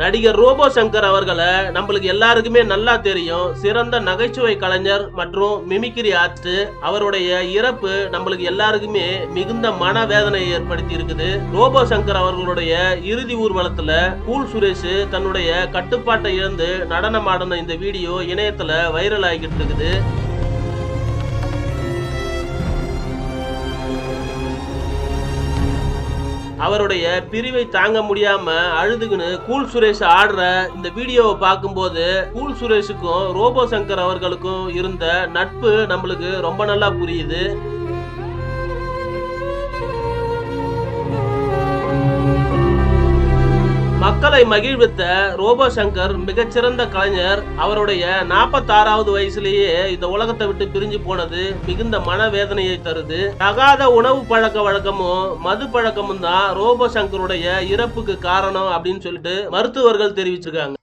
நடிகர் ரோபோ சங்கர் அவர்களை நம்மளுக்கு எல்லாருக்குமே நல்லா தெரியும். சிறந்த நகைச்சுவை கலைஞர் மற்றும் மிமிக்ரி ஆர்ட் அவருடைய இறப்பு நம்மளுக்கு எல்லாருக்குமே மிகுந்த மனவேதனையை ஏற்படுத்தி இருக்குது ரோபோ சங்கர் அவர்களுடைய இறுதி ஊர்வலத்துல கூல் சுரேஷ் தன்னுடைய கட்டுப்பாட்டை இழந்து நடனமாடின இந்த வீடியோ இணையத்துல வைரல் ஆகிட்டு இருக்குது. அவருடைய பிரிவை தாங்க முடியாம அழுதுகுன்னு கூல் சுரேஷ் ஆடுற இந்த வீடியோவை பார்க்கும்போது கூல் சுரேஷுக்கும் ரோபோ சங்கர் அவர்களுக்கும் இருந்த நட்பு நம்மளுக்கு ரொம்ப நல்லா புரியுது. மக்களை மகிழ்வித்த ரோபோ சங்கர் மிகச்சிறந்த கலைஞர். அவருடைய நாற்பத்தாறாவது வயசுலேயே இந்த உலகத்தை விட்டு பிரிஞ்சு போனது மிகுந்த மனவேதனையை தருது. தகாத உணவு பழக்க வழக்கமும் மது பழக்கமும் தான் ரோபோ சங்கருடைய இறப்புக்கு காரணம் அப்படின்னு சொல்லிட்டு மருத்துவர்கள் தெரிவிச்சிருக்காங்க.